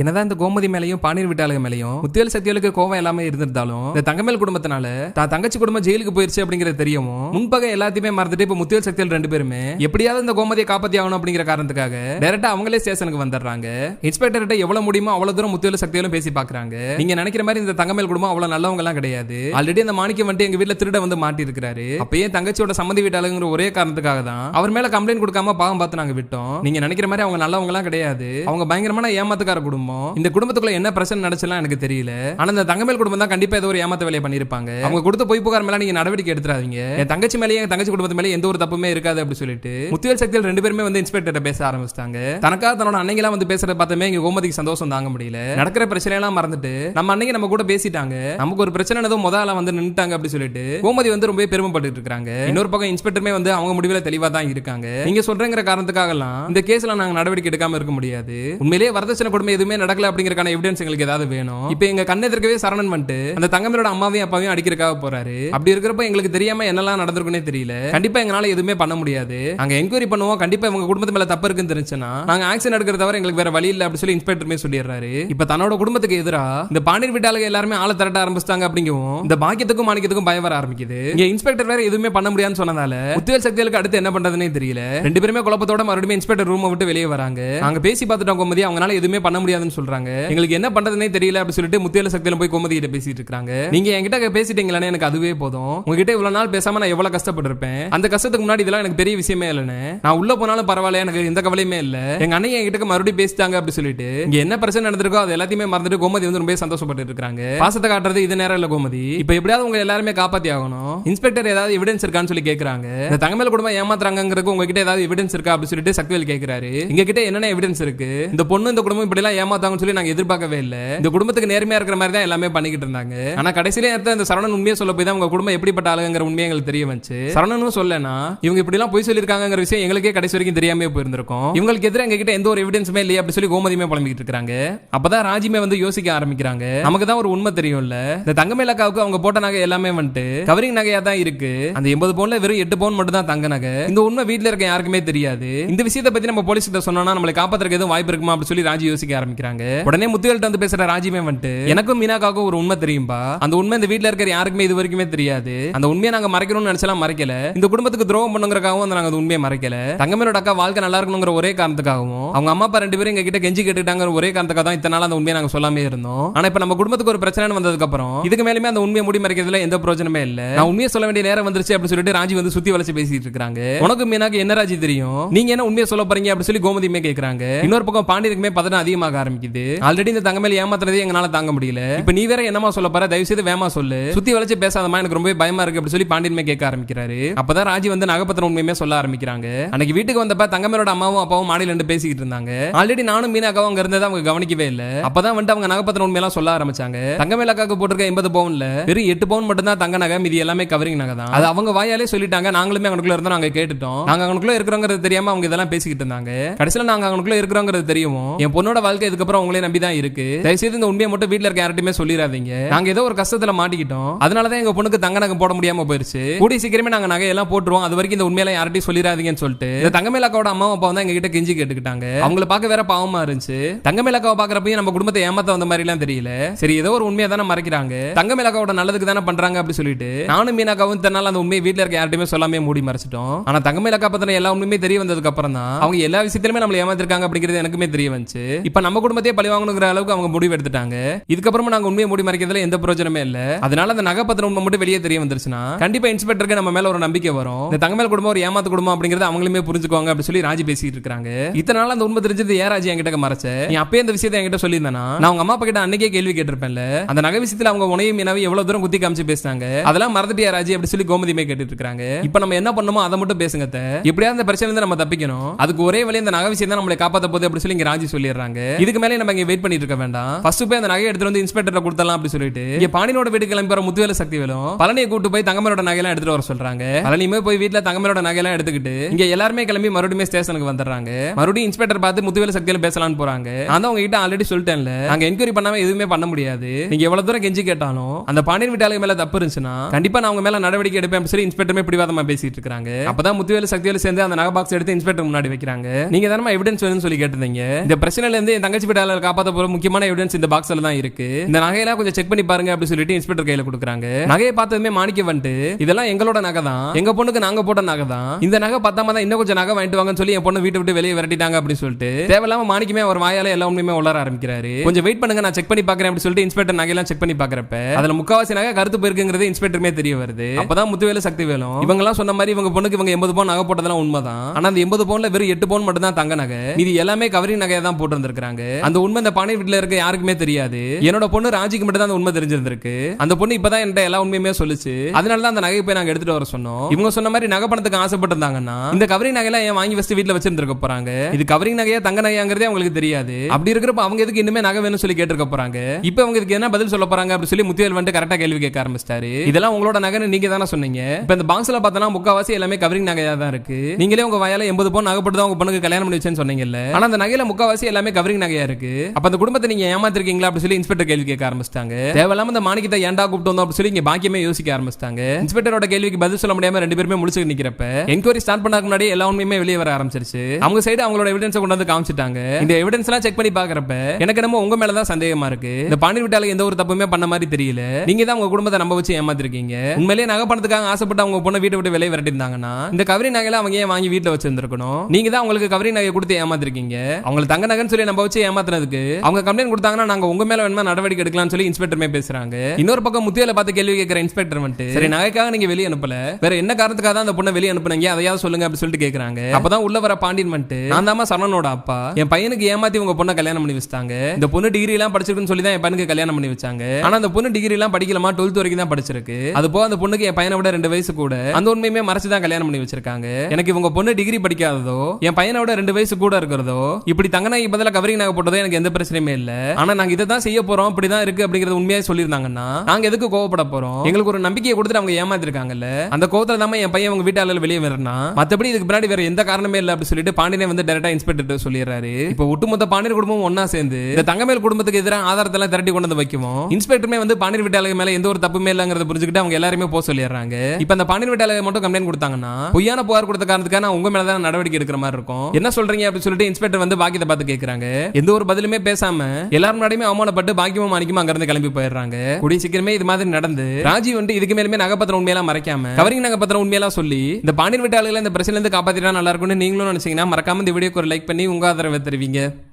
என்னதான் இந்த கோமதி மேலையும் பாண்டியன் வீட்டாளுக மேலையும் முத்தியல் சக்திகளுக்கு கோவம் எல்லாமே இருந்திருந்தாலும் இந்த தங்கமேல் குடும்பத்தினால தான் தங்கச்சி குடும்பம் ஜெயிலுக்கு போயிருச்சு அப்படிங்கிறது தெரியவும் முன்பகை எல்லாத்தையுமே மறந்துட்டு இப்ப முத்தியல் சக்திகள் ரெண்டு பேருமே எப்படியாவது இந்த கோமதியை காப்பாத்தி ஆகணும் அப்படிங்கிற காரணத்துக்காக டேரக்டா அவங்களே ஸ்டேஷனுக்கு வந்துடுறாங்க. இன்ஸ்பெக்டர்கிட்ட எவ்வளவு முடியுமோ அவ்வளவு தூரம் முத்தியல் சக்தியிலும் பேசி பாக்குறாங்க நீங்க நினைக்கிற மாதிரி இந்த தங்கமேல் குடும்பம் அவ்வளவு நல்லவங்க எல்லாம் கிடையாது. ஆல்ரெடி அந்த மாணிக்கம் வந்துட்டு எங்க வீட்டுல திருட வந்து மாட்டி இருக்கிறாரு அப்பயே தங்கச்சியோட சம்மதி வீட்டாளுங்கிற ஒரே காரணத்துக்காக தான் அவர் மேல கம்ப்ளைண்ட் கொடுக்காம பாவம் பார்த்து நாங்க விட்டோம். நீங்க நினைக்கிற மாதிரி அவங்க நல்லவங்க எல்லாம் கிடையாது. அவங்க பயங்கரமான ஏமாத்துக்கார குடும்பம். இந்த குடும்பத்துக்குள்ள என்ன பிரச்சனை நடச்சலாம் எனக்கு தெரியல. ஆனா இந்த தங்கமேல் குடும்பம் தான் கண்டிப்பா ஏதோ ஒரு ஏமாத்த வேலையை பண்ணிருப்பாங்க அவங்க கொடுத்த பொய் புகார் மேல நீங்க நடவடிக்கை எடுத்துறாதீங்க. என் தங்கச்சி மேலேயே என் தங்கச்சி குடும்பத்து மேலே எந்த ஒரு தப்புமே இருக்காது அப்படின்னு சொல்லிட்டு முத்துவேல் சக்தியில் ரெண்டு பேருமே வந்து இன்ஸ்பெக்டர் பேச ஆரம்பிச்சிட்டாங்க. தனக்காக தன்னோட அன்னைகளா வந்து பேசுறத பார்த்தமே இங்க கோமதிக்கு சந்தோஷம் தாங்க முடியல. நடக்கிற பிரச்சனை எல்லாம் மறந்துட்டு நம்ம அன்னைக்கு நம்ம கூட பேசிட்டாங்க. நமக்கு ஒரு பிரச்சனை ஏதோ முதல்ல வந்து நின்னுட்டாங்க அப்படின்னு சொல்லிட்டு கோமதி வந்து ரொம்ப பெருமைப்பட்டு இருக்காங்க. இன்னொரு பக்கம் இன்ஸ்பெக்டருமே வந்து அவங்க முடிவுல தெளிவா தான் இருக்காங்க. நீங்க சொல்றேங்கிற காரணத்துக்காகலாம் இந்த கேஸ்ல நாங்க நடவடிக்கை எடுக்காம இருக்க முடியாது. உண்மையிலேயே வரதட்சணை கொடுமை எதுவுமே நடக்கல அப்படிங்கறக்கான எவிடன்ஸ் எங்களுக்கு ஏதாவது வேணும். இப்போ எங்க கண்ணெதிர்க்கவே சரணன் வந்துட்டு அந்த தங்கமேலோட அம்மாவையும் அப்பாவையும் அடிக்கிறக்காக போறாரு. அப்படி இருக்கிறப்ப எங்களுக்கு தெரியாம என்னெல்லாம் நடந்திருக்குன்னே தெரியல. கண்டிப்பா எங்களால எதுவுமே பண்ண முடியாது. நாங்க என்கொயரி பண்ணுவோம். கண்டிப்பா இவங்க குடும்பத்து மேல தப்பு இருக்குன்னு தெரிஞ்சுன்னா நாங்க ஆக்ஷன் எடுக்கிற தவிர எங்களுக்கு வேற வழி இல்ல அப்படி சொல்லி இன்ஸ்பெக்டருமே சொல்லிடுறாரு. இப்ப தன்னோட குடும்பத்துக்கு எதிரா இந்த பாண்டியர் வீட்டாளுங்க எல்லாருமே ஆளை திரட்ட ஆரம்பிச்சிட்டாங்க அப்படிங்கவும் இந்த பாக்கியத்துக்கும் மாணிக்கத்துக்கும் பயம் வர ஆரம்பிக்குது. இங்க இன்ஸ்பெக்டர் வேற எதுவுமே பண்ண முடியாதுன்னு சொன்னதால உத்தியல் சக்திகளுக்கு அடுத்து என்ன பண்றதுன்னே தெரியல. ரெண்டு பேருமே குழப்பத்தோட மறுபடியும் இன்ஸ்பெக்டர் ரூமை விட்டு வெளியே வராங்க. நாங்க பேசி பார்த்துட்டோம் கோமதி. அவங்களால எதுவுமே பண்ண முடியாது முடியாதுன்னு சொல்றாங்க. எங்களுக்கு என்ன பண்றதுனே தெரியல அப்படின்னு சொல்லிட்டு முத்தியல சக்தியில போய் கோமதி கிட்ட பேசிட்டு இருக்காங்க. நீங்க என்கிட்ட பேசிட்டீங்களே எனக்கு அதுவே போதும். உங்ககிட்ட இவ்வளவு நாள் பேசாம நான் எவ்வளவு கஷ்டப்பட்டிருப்பேன்? அந்த கஷ்டத்துக்கு முன்னாடி இதெல்லாம் எனக்கு பெரிய விஷயமே இல்லைன்னு நான் உள்ள போனாலும் பரவாயில்ல எனக்கு எந்த கவலையுமே இல்ல. எங்க அண்ணன் என்கிட்ட மறுபடியும் பேசிட்டாங்க அப்படின்னு சொல்லிட்டு இங்க என்ன பிரச்சனை நடந்திருக்கோ அது எல்லாத்தையுமே மறந்துட்டு கோமதி வந்து ரொம்ப சந்தோஷப்பட்டு இருக்காங்க. பாசத்தை காட்டுறது இது நேரம் இல்ல கோமதி. இப்ப எப்படியாவது உங்க எல்லாருமே காப்பாத்தி ஆகணும். இன்ஸ்பெக்டர் ஏதாவது எவிடன்ஸ் இருக்கான்னு சொல்லி கேக்குறாங்க. இந்த தங்கமேல குடும்பம் ஏமாத்துறாங்கிறதுக்கு உங்ககிட்ட ஏதாவது எவிடன்ஸ் இருக்கா அப்படின்னு சொல்லிட்டு சக்திவேல் கேக்குறாரு. எங்க கிட்ட என்னென்ன எவிடன்ஸ் இருக்கு? இந்த பொண்ணு இந்த குடும்பம் இப்படி எல்லாம் ஏமாத்தாங்கன்னு சொல்லி நாங்க எதிர்பார்க்கவே இல்லை. இந்த குடும்பத்துக்கு நேர்மையா இருக்கிற மாதிரி தான் எல்லாமே பண்ணிக்கிட்டு இருந்தாங்க. ஆனா கடைசியில நேரத்தில் இந்த சரவணன் உண்மையை சொல்ல போய் தான் உங்க குடும்பம் எப்படிப்பட்ட ஆளுங்கிற உண்மையை எங்களுக்கு தெரிய வந்துச்சு. சரவணனும் சொல்லனா இவங்க இப்படி எல்லாம் போய் சொல்லியிருக்காங்கிற விஷயம் எங்களுக்கே கடைசி வரைக்கும் தெரியாம போயிருந்திருக்கும். இவங்களுக்கு எதிராக எங்ககிட்ட எந்த ஒரு எவிடன்ஸுமே இல்லையா அப்படி சொல்லி கோமதியுமே புலம்பிக்கிட்டு இருக்காங்க. அப்பதான் ராஜிமே வந்து யோசிக்க ஆரம்பிக்கிறாங்க. நமக்கு தான் ஒரு உண்மை தெரியும்ல. இந்த தங்கமேலக்காவுக்கு அவங்க போட்ட நகை எல்லாமே வந்துட்டு கவரிங் நகையா தான் இருக்கு. அந்த எண்பது பவுன்ல வெறும் எட்டு பவுன் மட்டும் தான் தங்க நகை. இந்த உண்மை வீட்ல இருக்க யாருக்குமே தெரியாது. இந்த விஷயத்தை பத்தி நம்ம போலீஸ் கிட்ட சொன்னா நம்மளை காப்பாத்துறதுக்கு எதுவும் வாய்ப்பு இருக்குமா அப்படி சொல்லி ராஜி யோசிக்க ஆரம்பிக்கிறாங்க. உடனே முத்துகள்ட்ட வந்து பேசுற ராஜிமே வந்துட்டு. எனக்கும் மீனாக்காவுக்கும் ஒரு உண்மை தெரியும்பா. அந்த உண்மை இந்த வீட்ல இருக்கிற யாருக்குமே இது வரைக்குமே தெரியாது. அந்த உண்மையை நாங்க மறைக்கணும்னு நினைச்சலாம் மறைக்கல. இந்த குடும்பத்துக்கு துரோகம் பண்ணுங்கிறக்காகவும் அந்த நாங்க அந்த உண்மையை மறைக்கல. தங்கமேலோட அக்கா வாழ்க்கை நல்லா இருக்கணுங்கிற ஒரே காரணத்துக்காகவும் அவங்க அம்மா அப்பா ரெண்டு பேரும் எங்க கிட்ட கெஞ்சி கேட்டுட்டாங்க ஒரே காரணத்துக்காக தான் இத்தனை நாள் அந்த உண்மையை நாங்க சொல்லாமே இருந்தோம். ஆனா இப்ப நம்ம குடும்பத்துக்கு ஒரு பிரச்சனை வந்ததுக்கு அப்புறம் இதுக்கு மேலுமே அந்த உண்மையை முடி மறைக்கிறதுல எந்த பிரயோஜனமே இல்ல. நான் உண்மையை சொல்ல வேண்டிய நேரம் வந்துருச்சு அப்படின்னு சொல்லிட்டு ராஜி வந்து சுத்தி வளைச்சு பேசிட்டு இருக்காங்க. உனக்கு மீனாக்கு என்ன ராஜி தெரியும்? நீங்க என்ன உண்மையை சொல்ல போறீங்க அப்படின்னு சொல்லி கோமதியுமே கேக்குறாங்க. இன்னொரு பக்கம் பாண்டியருக்குமே பதட்டம் அதிகமாக ஆரம்பிக்குது. ஆல்ரெடி இந்த தங்கமேல் ஏமாத்துறதே எங்களால தாங்க முடியல. இப்ப நீ வேற என்னமா சொல்ல போற? தயவு செய்து வேமா சொல்லு. சுத்தி வளைச்சு பேசாதமா எனக்கு ரொம்ப பயமா இருக்கு அப்படி சொல்லி பாண்டியனுமே கேட்க ஆரம்பிக்கிறாரு. அப்பதான் ராஜி வந்து நகப்பத்திரம் உண்மையுமே சொல்ல ஆரம்பிக்கிறாங்க. அன்னைக்கு வீட்டுக்கு வந்தப்ப தங்கமேலோட அம்மாவும் அப்பாவும் மாடியில் ரெண்டு பேசிக்கிட்டு இருந்தாங்க. ஆல்ரெடி நானும் மீனாக்காவும் அங்க இருந்ததை அவங்க கவனிக்கவே இல்ல. அப்பதான் வந்து அவங்க நகப்பத்திரம் உண்மையெல்லாம் சொல்ல ஆரம்பிச்சாங்க. தங்கமேலக்காக்கு போட்டிருக்க எண்பது பவுன்ல வெறும் எட்டு பவுன் மட்டும் தான் தங்க நகை மீதி எல்லாமே கவரிங் நகை தான். அது அவங்க வாயாலே சொல்லிட்டாங்க. நாங்களுமே அவனுக்குள்ள இருந்தோம் நாங்க கேட்டுட்டோம். நாங்க அவனுக்குள்ள இருக்கிறோங்கிறது தெரியாம அவங்க இதெல்லாம் பேசிக்கிட்டு இருந்தாங்க. கடைசியில நாங்க அவனுக்குள்ள இருக்கிறோங்கிறது தெரியும்? என் பொண்ணோட வாழ்க்கை இதுக்கு அதுக்கப்புறம் உங்களே நம்பி தான் இருக்கு. தயவுசெய்து இந்த உண்மையை மட்டும் வீட்டுல இருக்க யார்ட்டுமே சொல்லிடாதீங்க நாங்க ஏதோ ஒரு கஷ்டத்துல மாட்டிக்கிட்டோம். அதனாலதான் எங்க பொண்ணுக்கு தங்க நகை போட முடியாம போயிருச்சு. கூடிய சீக்கிரமே நாங்க நகையெல்லாம் போட்டுருவோம். அது வரைக்கும் இந்த உண்மையெல்லாம் யார்ட்டையும் சொல்லிடாதீங்கன்னு சொல்லிட்டு. இந்த தங்கமேலாக்காவோட அம்மா அப்பா வந்து எங்க கிஞ்சி கெஞ்சி கேட்டுக்கிட்டாங்க. அவங்கள பார்க்க வேற பாவமா இருந்துச்சு. தங்கமேலாக்காவை பாக்குறப்பையும் நம்ம குடும்பத்தை ஏமாத்த வந்த மாதிரி எல்லாம் தெரியல. சரி ஏதோ ஒரு உண்மையை தானே மறைக்கிறாங்க. தங்கமேலாக்காவோட நல்லதுக்கு தானே பண்றாங்க அப்படி சொல்லிட்டு. நானும் மீனாக்காவும் தன்னால அந்த உண்மையை வீட்ல இருக்க யார்ட்டுமே சொல்லாமே மூடி மறைச்சிட்டோம். ஆனா தங்கமேலாக்கா பத்தின எல்லா உண்மையுமே தெரிய வந்ததுக்கு அப்புறம் தான் அவங்க எல்லா விஷயத்திலுமே நம்மள ஏமாத்திருக்காங்க அப்படிங்கிறது எனக்குமே தெரிய வந்துச்சு. இப்ப நம்ம குடும்பத்தையே பழி வாங்கணுங்கிற அளவுக்கு அவங்க முடிவு எடுத்துட்டாங்க. இதுக்கப்புறமா நாங்க உண்மையை மூடி மறைக்கிறதுல எந்த பிரயோஜனமே இல்ல. அதனால அந்த நகை பத்திரம் உண்மை மட்டும் வெளியே தெரிய வந்துருச்சுன்னா கண்டிப்பா இன்ஸ்பெக்டருக்கு நம்ம மேல ஒரு நம்பிக்கை வரும். இந்த தங்கமேல் குடும்பம் ஒரு ஏமாத்து குடும்பம் அப்படிங்கறது அவங்களுமே புரிஞ்சுக்குவாங்க அப்படின்னு சொல்லி ராஜி பேசிட்டு இருக்காங்க. இத்தனை நாள் அந்த உண்மை தெரிஞ்சது ஏன் ராஜி என்கிட்ட மறைச்ச? நீ அப்பயே இந்த விஷயத்தை என்கிட்ட சொல்லியிருந்தா நான் உங்க அம்மா அப்பா கிட்ட அன்னைக்கே கேள்வி கேட்டிருப்பேன்ல. அந்த நகை விஷயத்துல அவங்க உனையும் மீனாவை எவ்வளவு தூரம் குத்தி காமிச்சு பேசினாங்க? அதெல்லாம் மறந்துட்டியா ராஜி அப்படி சொல்லி கோமதியுமே கேட்டுட்டு இருக்காங்க. இப்ப நம்ம என்ன பண்ணுமோ அதை மட்டும் பேசுங்க அத்தை. எப்படியாவது இந்த பிரச்சனை நம்ம தப்பிக்கணும். அதுக்கு ஒரே வழி இந்த நகை விஷயம் தான் நம்மளை காப்பாத்த போது அப்படி சொல்லி இங்க ராஜி சொல்லிடுறாங்க. இதுக்கு மேலே நம்ம இங்கே வெயிட் பண்ணிட்டு இருக்க வேண்டாம். ஃபர்ஸ்ட் போய் அந்த நகையை எடுத்து வந்து இன்ஸ்பெக்டர் கொடுத்தலாம் அப்படி சொல்லிட்டு. இங்க பாண்டியனோட வீட்டுக்கு கிளம்பி வர முத்துவேல சக்தி வேலும் பழனியை கூட்டு போய் தங்கமலோட நகையெல்லாம் எடுத்துட்டு வர சொல்றாங்க. பழனியுமே போய் வீட்டுல தங்கமலோட நகையெல்லாம் எடுத்துக்கிட்டு இங்க எல்லாருமே கிளம்பி மறுபடியும் ஸ்டேஷனுக்கு வந்துடுறாங்க. மறுபடியும் இன்ஸ்பெக்டர் பார்த்து முத்துவேல சக்தியில பேசலாம்னு போறாங்க. நான் உங்ககிட்ட ஆல்ரெடி சொல்லிட்டேன்ல. நாங்க என்கொயரி பண்ணாம எதுவுமே பண்ண முடியாது. நீங்க எவ்வளவு தூரம் கெஞ்சி கேட்டாலும் அந்த பாண்டியன் வீட்டாளுக்கு மேல தப்பு இருந்துச்சுன்னா கண்டிப்பா நான் அவங்க மேல நடவடிக்கை எடுப்பேன் அப்படி சொல்லி இன்ஸ்பெக்டருமே பிடிவாதமா பேசிட்டு இருக்காங்க. அப்பதான் முத்துவேல சக்தியில சேர்ந்து அந்த நகை பாக்ஸ் எடுத்து இன்ஸ்பெக்டர் முன்னாடி வைக்கிறாங்க. நீங்க தானே எவிடன்ஸ் வேணும்னு சொல்லி கேட்டிருந்தீங்க. இந்த பிரச்சனையில இருந்து என் தங்கச்சி தங்கச்சி வீட்டாளர் காப்பாத்த போற முக்கியமான எவிடன்ஸ் இந்த பாக்ஸ்ல தான் இருக்கு. இந்த நகையெல்லாம் கொஞ்சம் செக் பண்ணி பாருங்க அப்படின்னு சொல்லிட்டு இன்ஸ்பெக்டர் கையில கொடுக்குறாங்க. நகையை பார்த்ததுமே மாணிக்க வந்துட்டு இதெல்லாம் எங்களோட நகை தான். எங்க பொண்ணுக்கு நாங்க போட்ட நகை தான். இந்த நகை பத்தாம தான் இன்னும் கொஞ்சம் நகை வாங்கிட்டு வாங்கன்னு சொல்லி என் பொண்ணு வீட்டை விட்டு வெளியே விரட்டிட்டாங்க அப்படின்னு சொல்லிட்டு தேவையில்லாம மாணிக்கமே அவர் வாயால எல்லா உண்மையுமே உளர ஆரம்பிக்கிறாரு. கொஞ்சம் வெயிட் பண்ணுங்க நான் செக் பண்ணி பாக்குறேன் அப்படின்னு சொல்லிட்டு இன்ஸ்பெக்டர் நகையெல்லாம் செக் பண்ணி பாக்குறப்ப அதுல முக்காவாசி நகை கருத்து போயிருக்குங்கிறது இன்ஸ்பெக்டருமே தெரிய வருது. அப்பதான் முத்துவேல சக்தி வேலும் இவங்க எல்லாம் சொன்ன மாதிரி இவங்க பொண்ணுக்கு இவங்க எண்பது பவுன் நகை போட்டதெல்லாம் உண்மைதான். ஆனா அந்த எண்பது பவுன்ல வெறும் எட்டு பவுன் மட்டும் தான் தங்க நகை. இது எல்லாமே கவரிங் நகையை தான் போட்டு இருந்திருக்காங்க அந்த உண்மை இந்த பானை வீட்டுல இருக்க யாருக்குமே தெரியாது. என்னோட பொண்ணு ராஜிக்கு மட்டும் தான் அந்த உண்மை தெரிஞ்சிருந்திருக்கு. அந்த பொண்ணு இப்பதான் என்கிட்ட எல்லா உண்மையுமே சொல்லுச்சு. அதனால தான் அந்த நகை போய் நாங்க எடுத்துட்டு வர சொன்னோம். இவங்க சொன்ன மாதிரி நகை பணத்துக்கு ஆசைப்பட்டிருந்தாங்கன்னா இந்த கவரிங் நகையெல்லாம் ஏன் வாங்கி வச்சு வீட்டுல வச்சிருந்திருக்க போறாங்க? இது கவரிங் நகையா தங்க நகையாங்கிறதே அவங்களுக்கு தெரியாது. அப்படி இருக்கிறப்ப அவங்க எதுக்கு இன்னுமே நகை வேணும்னு சொல்லி கேட்டிருக்க போறாங்க? இப்போ அவங்க இதுக்கு என்ன பதில் சொல்ல போறாங்க அப்படின்னு சொல்லி முத்தியல் வந்துட்டு கரெக்டா கேள்வி கேட்க ஆரம்பிச்சிட்டாரு. இதெல்லாம் உங்களோட நகைன்னு நீங்க தானே சொன்னீங்க? இப்போ இந்த பாக்ஸ்ல பார்த்தனா முக்காவாசி எல்லாமே கவரிங் நகையா தான் இருக்கு. நீங்களே உங்க வயல எண்பது பவுன் நகைப்பட்டு தான் உங்க பொண்ணுக்கு கல்யாணம் பண்ணி வச்சேன்னு சொன்னீங்கல்ல. ஆனா அந்த நகையில முக்காவாசி எல்லாமே கவரிங் நகையா இருக்கு. அப்ப அந்த குடும்பத்தை நீங்க ஏமாத்திருக்கீங்களா அப்படி சொல்லி இன்ஸ்பெக்டர் கேள்வி கேட்க ஆரம்பிச்சிட்டாங்க. தேவையில்லாம இந்த மாணிக்கத்தை ஏன்டா கூப்பிட்டு வந்தோம் அப்படி சொல்லி இங்க பாக்கியமே யோசிக்க ஆரம்பிச்சிட்டாங்க. இன்ஸ்பெக்டரோட கேள்விக்கு பதில் சொல்ல முடியாம ரெண்டு பேருமே முடிச்சு நிக்கிறப்ப என்கொயரி ஸ்டார்ட் பண்ணதுக்கு முன்னாடி எல்லா உண்மையுமே வெளியே வர ஆரம்பிச்சிருச்சு. அவங்க சைடு அவங்களோட எவிடன்ஸ் கொண்டு வந்து காமிச்சிட்டாங்க. இந்த எவிடன்ஸ் எல்லாம் செக் பண்ணி பாக்குறப்ப எனக்கு என்னமோ உங்க மேல தான் சந்தேகமா இருக்கு. இந்த பாண்டி விட்டால எந்த ஒரு தப்புமே பண்ண மாதிரி தெரியல. நீங்க தான் உங்க குடும்பத்தை நம்ப வச்சு ஏமாத்திருக்கீங்க. உண்மையிலேயே நகை பணத்துக்காக ஆசைப்பட்டு அவங்க பொண்ணை வீட்டை விட்டு வெளியே விரட்டிருந்தாங்கன்னா இந்த கவரி நகையில அவங்க ஏன் வாங்கி வீட்டுல வச்சிருந்திருக்கணும்? நீங்க தான் அவங்களுக்கு கவரி நகை கொடுத்து ஏமாத்திருக்கீங்க. அவங்களை தங்க நகைன்னு சொல்லி நம்ப வச்சு ஏமாத்துறதுக்கு அவங்க கம்ப்ளைண்ட் கொடுத்தாங்கன்னா நாங்க உங்க மேல வேணுமா நடவடிக்கை எடுக்கலாம்னு சொல்லி இன்ஸ்பெக்டருமே பேசுறாங்க. இன்னொரு பக்கம் முத்தியால பார்த்து கேள்வி கேட்கிற இன்ஸ்பெக்டர் வந்துட்டு சரி நகைக்காக நீங்க வெளியே அனுப்பல. வேற என்ன காரணத்துக்காக தான் அந்த பொண்ணை வெளியே அனுப்புனீங்க? அதையாவது சொல்லுங்க அப்படின்னு சொல்லிட்டு கேட்கறாங்க அப்பதான் உள்ள வர பாண்டியன் வந்துட்டு நான் தான் சரணனோட அப்பா. என் பையனுக்கு ஏமாத்தி உங்க பொண்ணை கல்யாணம் பண்ணி வச்சாங்க இந்த பொண்ணு டிகிரி எல்லாம் படிச்சிருக்குன்னு சொல்லி தான் என் பையனுக்கு கல்யாணம் பண்ணி வச்சாங்க. ஆனா அந்த பொண்ணு டிகிரி எல்லாம் படிக்கலாமா டுவெல்த் வரைக்கும் தான் படிச்சிருக்கு. அது போக அந்த பொண்ணுக்கு என் பையனை விட ரெண்டு வயசு கூட. அந்த உண்மையுமே மறைச்சு தான் கல்யாணம் பண்ணி வச்சிருக்காங்க. எனக்கு இவங்க பொண்ணு டிகிரி படிக்காததோ என் பையனோட ரெண்டு வயசு கூட இருக்கிறதோ இப்படி தங்க நகை கவரிங் நகை போட்டதோ எனக்கு எந்த பிரச்சனையுமே இல்ல. ஆனா நாங்க இதை தான் செய்ய போறோம். இப்படிதான் இருக்கு அப்படிங்கறது உண்மையா சொல்லியிருந்தாங்கன்னா நாங்க எதுக்கு கோவப்பட போறோம்? எங்களுக்கு ஒரு நம்பிக்கையை கொடுத்துட்டு அவங்க ஏமாத்திருக்காங்கல்ல? அந்த கோவத்துல தான் என் பையன் உங்க வீட்டாளர் வெளியே வரனா மத்தபடி இதுக்கு பின்னாடி வேற எந்த காரணமே இல்ல அப்படின்னு சொல்லிட்டு பாண்டியனே வந்து டேரக்டா இன்ஸ்பெக்டர் சொல்லிடுறாரு. இப்போ ஒட்டுமொத்த பாண்டியர் குடும்பம் ஒன்னா சேர்ந்து இந்த தங்கமேல் குடும்பத்துக்கு எதிராக ஆதாரத்தை எல்லாம் திரட்டி கொண்டு வந்து வைக்குவோம் இன்ஸ்பெக்டருமே வந்து பாண்டியர் வீட்டாளர் மேல எந்த ஒரு தப்புமே இல்லங்கிறத புரிஞ்சுக்கிட்டு அவங்க எல்லாருமே போக சொல்லிடுறாங்க. இப்போ அந்த பாண்டியர் வீட்டாளர் மட்டும் கம்ப்ளைண்ட் கொடுத்தாங்கன்னா பொய்யான புகார் கொடுத்த காரணத்துக்காக நான் உங்க மேல தான் நடவடிக்கை எடுக்கிற மாதிரி இருக்கும். என்ன சொல்றீங்க அப்படின்னு சொல்லிட்டு இன்ஸ்பெக்டர் வந்து பாக்கியத்தை பார்த்து கேட்கறாங்க எந்த ஒரு பதிலுமே பேசாம எல்லாரும் முன்னாடியுமே அவமானப்பட்டு பாக்கியமும் மாணிக்கமா அங்க இருந்து கிளம்பி போயிடுறாங்க. கூடிய சீக்கிரமே இது மாதிரி நடந்து ராஜி வந்து இதுக்கு மேலுமே நகப்பத்திரம் உண்மையெல்லாம் மறைக்காம கவரிங் நகப்பத்திரம் உண்மையெல்லாம் சொல்லி இந்த பாண்டியன் வீட்டாளர்களை இந்த பிரச்சனை இருந்து காப்பாத்திட்டா நல்லா இருக்கும்னு நீங்களும் நினைச்சீங்கன்னா மறக்காம இந்த வீடியோக்கு ஒரு லைக் பண்ணி உங்க ஆதரவை தெரிவிங்க.